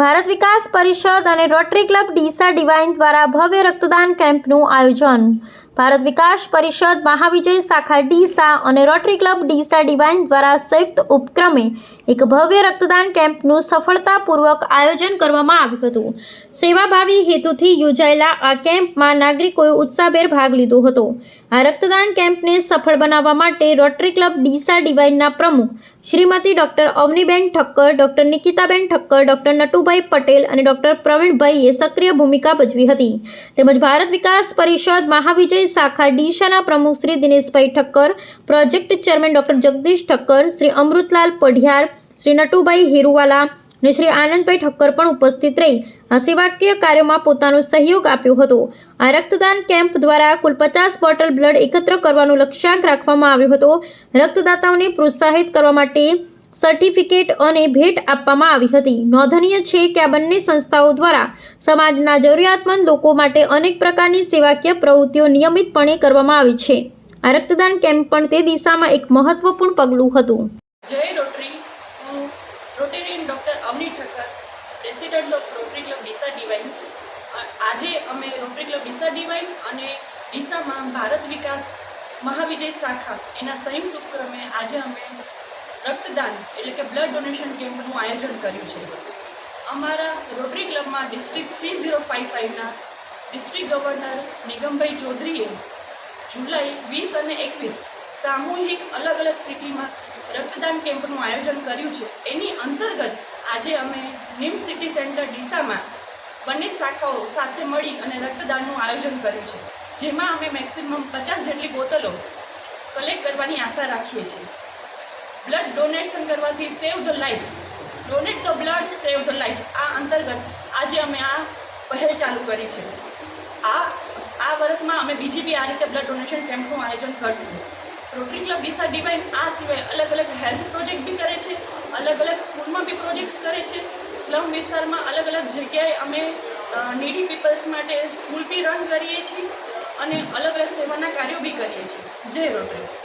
ભારત વિકાસ પરિષદ અને rotary club Deesa divine દ્વારા ભવ્ય રક્તદાન કેમ્પનું આયોજન ભારત વિકાસ પરિષદ, મહાવિજય શાખા ડીસા અને રોટરી ક્લબ ડીસા ડિવાઇન દ્વારા સંયુક્ત ઉપક્રમે એક ભવ્ય રક્તદાન કેમ્પનું સફળતાપૂર્વક આયોજન કરવામાં આવ્યું હતું. સેવાભાવી હેતુથી યોજાયેલા આ કેમ્પમાં નાગરિકોએ ઉત્સાહભેર ભાગ લીધો હતો. આ રક્તદાન કેમ્પને સફળ બનાવવા માટે રોટરી ક્લબ ડીસા ડિવાઇનના પ્રમુખ Shrimati doctor Avniben Thakkar, doctor Nikitaben Thakkar, doctor Natubhai Patel અને ડૉક્ટર પ્રવીણભાઈએ સક્રિય ભૂમિકા ભજવી હતી. તેમજ ભારત વિકાસ પરિષદ, મહાવિજય શાખા ડીશાના પ્રમુખ Shri Dineshbhai Thakkar, project chairman doctor Jagdish Thakkar, Shri Amrutlal Padhiyar, Shri Natubhai Hiruwala અને શ્રી આનંદભાઈ ઠક્કર પણ ઉપસ્થિત રહી. આ સેવાકીય કાર્યોમાં પોતાનો સહયોગ આપ્યો હતો. આ રક્તદાન કેમ્પ દ્વારા કુલ પચાસ બોટલ બ્લડ એકત્ર કરવાનો લક્ષ્યાંક રાખવામાં આવ્યો હતો. રક્તદાતાઓને પ્રોત્સાહિત કરવા માટે સર્ટિફિકેટ અને ભેટ આપવામાં આવી હતી. નોંધનીય છે કે આ બંને સંસ્થાઓ દ્વારા સમાજના જરૂરિયાતમંદ લોકો માટે અનેક પ્રકારની સેવાકીય પ્રવૃત્તિઓ નિયમિતપણે કરવામાં આવી છે. આ રક્તદાન કેમ્પ પણ તે દિશામાં એક મહત્વપૂર્ણ પગલું હતું. જય Rotary. Rotarian doctor Avni Thakkar president of Rotary club Deesa divine આજે અમે રોટરી ક્લબ ડીસા ડિવાઇન અને ડીસામાં ભારત વિકાસ મહાવિજય શાખા એના સંયુક્ત ઉપક્રમે આજે અમે રક્તદાન એટલે કે બ્લડ ડોનેશન કેમ્પનું આયોજન કર્યું છે. અમારા રોટરી ક્લબમાં ડિસ્ટ્રિક્ટ થ્રી ઝીરો ફાઇવ ફાઇવના ડિસ્ટ્રિક્ટ ગવર્નર નિગમભાઈ ચૌધરીએ જુલાઈ વીસ અને એકવીસ સામૂહિક અલગ અલગ સિટીમાં રક્તદાન કેમ્પનું આયોજન કર્યું છે. એની અંતર્ગત આજે અમે નિમ સિટી સેન્ટર ડીસામાં બંને શાખાઓ સાથે મળી અને રક્તદાનનું આયોજન કર્યું છે. જેમાં અમે મેક્સિમમ પચાસ જેટલી બોટલો કલેક્ટ કરવાની આશા રાખીએ છીએ. બ્લડ ડોનેશન કરવાથી save the life donate the blood save the life આ અંતર્ગત આજે અમે આ પહેલ ચાલુ કરી છે. આ આ વર્ષમાં અમે બીજી બી આ રીતે બ્લડ ડોનેશન કેમ્પનું આયોજન કરશું. રોટરી ક્લબ ડીસા ડિવાઇન આ સિવાય અલગ અલગ હેલ્થ પ્રોજેક્ટ બી કરે છે, અલગ અલગ સ્કૂલમાં બી પ્રોજેક્ટ્સ કરે છે. સ્લમ વિસ્તારમાં અલગ અલગ જગ્યાએ અમે નીડી પીપલ્સ માટે સ્કૂલ બી રન કરીએ છીએ અને અલગ અલગ સેવાના કાર્યો બી કરીએ છીએ. જય રોટરી